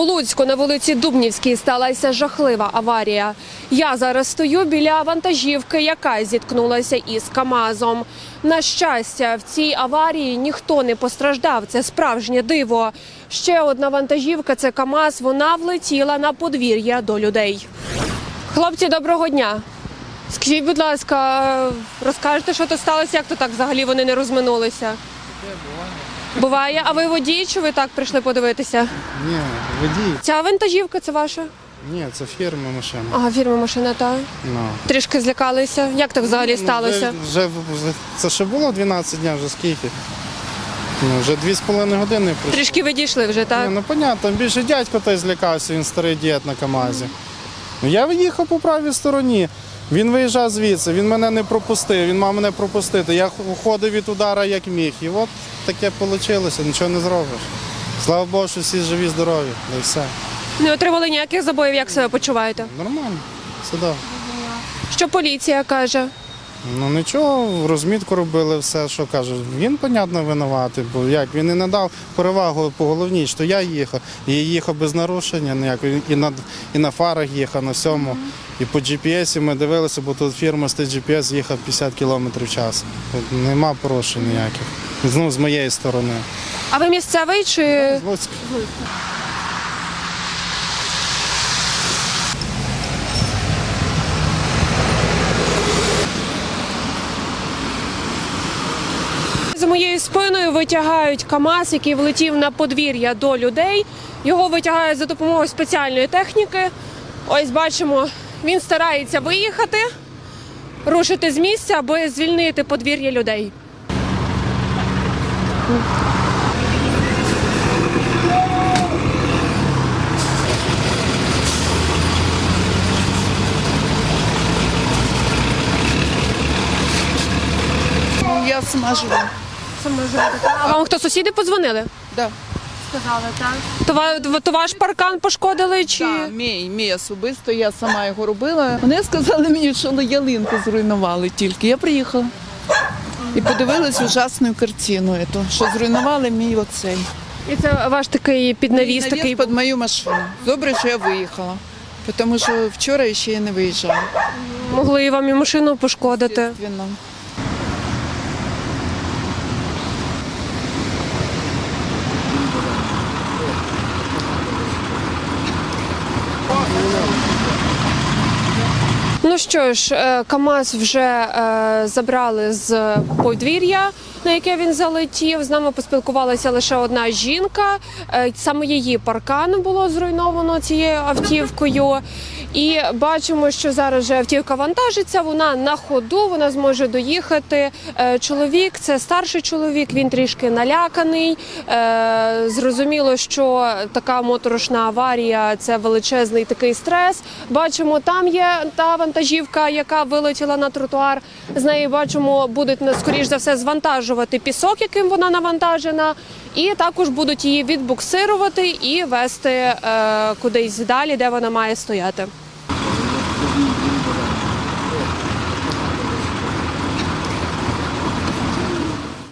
У Луцьку на вулиці Дубнівській сталася жахлива аварія. Я зараз стою біля вантажівки, яка зіткнулася із КАМАЗом. На щастя, в цій аварії ніхто не постраждав. Це справжнє диво. Ще одна вантажівка це КАМАЗ. Вона влетіла на подвір'я до людей. Хлопці, доброго дня. Скажіть, будь ласка, розкажете, що то сталося, як то так взагалі вони не розминулися? Буває, а ви водій чи ви так прийшли подивитися? Ні, водій. Ця вантажівка це ваша? Ні, це фірма машина. Ага, фірма машина, та Ну. трішки злякалися. Як так взагалі Ну, сталося? Вже, вже, вже, це ще було 12 днів, вже скільки? Ну, вже 2,5 години пройшло. Трішки ви дійшли вже, Ні, так? ну понятно, більше дядько той злякався, він старий дід на КАМАЗі. Ну я виїхав по правій стороні. Він виїжджав звідси, він мене не пропустив, він мав мене пропустити. Я уходив від удара як міг. І от таке вийшло, нічого не зробиш. Слава Богу, що всі живі, здорові, і все. Не отримали ніяких забоїв, як себе почуваєте? Нормально, все добре. Що поліція каже? Ну нічого, розмітку робили все, що каже. Він, понятно, винуватий, бо як він не надав перевагу по головній, що я їхав. І їхав без нарушення ніякого. І на, і на фарах їхав, на всьому. І по GPS ми дивилися, бо тут фірма з GPS їхав 50 км в час. Тут нема порушень ніяких. Ну, з моєї сторони. А ви місцевий чи З Луцька. за моєю спиною витягають КАМАЗ, який влетів на подвір'я до людей. Його витягають за допомогою спеціальної техніки. Ось бачимо, він старається виїхати, рушити з місця, аби звільнити подвір'я людей. Ну, Я сама живу. А вам хто сусіди подзвонили? Да. Сказали, так. То, ва- то ваш паркан пошкодили чи Да, мій, мій особисто, я сама його робила. Вони сказали мені, що ялинку зруйнували тільки. Я приїхала і подивилась ужасну картину, ету, що зруйнували мій оцей. і це ваш такий піднавіз Навіс такий під мою машину. Добре, що я виїхала, тому що вчора ще я не виїжджала. могли і вам і машину пошкодити. Естественно. Що ж, е, КАМАЗ вже е, забрали з подвір'я, на яке він залетів. З нами поспілкувалася лише одна жінка. Е, Саме її паркан було зруйновано цією автівкою. І бачимо, що зараз вже автівка вантажиться. Вона на ходу, вона зможе доїхати. Е, Чоловік це старший чоловік. Він трішки наляканий. Е, Зрозуміло, що така моторошна аварія це величезний такий стрес. Бачимо, там є та вантажівка, яка вилетіла на тротуар. З неї бачимо, будуть скоріш за все звантажувати пісок, яким вона навантажена, і також будуть її відбуксирувати і вести е, кудись далі, де вона має стояти. いいんじゃない?